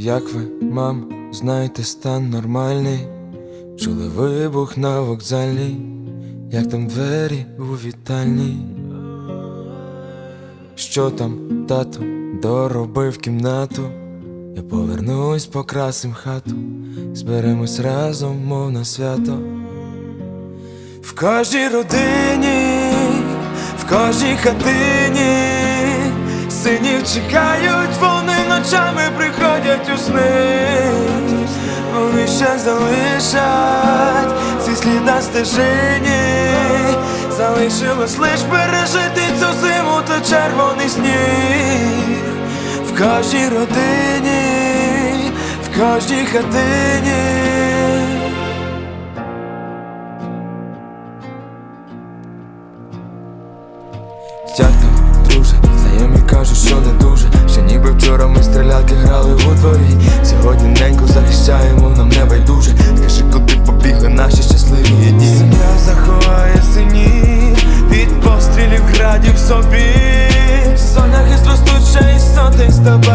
Як ви, мам, знаєте, стан нормальний? Чули вибух на вокзальній, як там двері у вітальні? Що там, тато, доробив кімнату? Я повернусь, покрасим хату, зберемось разом, мов на свято. В кожній родині, в кожній хатині Синів чекають, вони ночами приходять у сни. Вони ще залишать слід на стежині. Залишилось лиш пережити цю зиму та червоний сніг. В кожній родині, в кожній хатині. Як друже, знайомі кажуть, що не дуже. Ще ніби вчора ми Качалки грали у дворі. Сьогодні неньку захищаємо, нам не байдуже. Скажи, куди побігли наші щасливі дні. Земля заховає сині від пострілів градів собі. Сонях із ростучей соти з тобою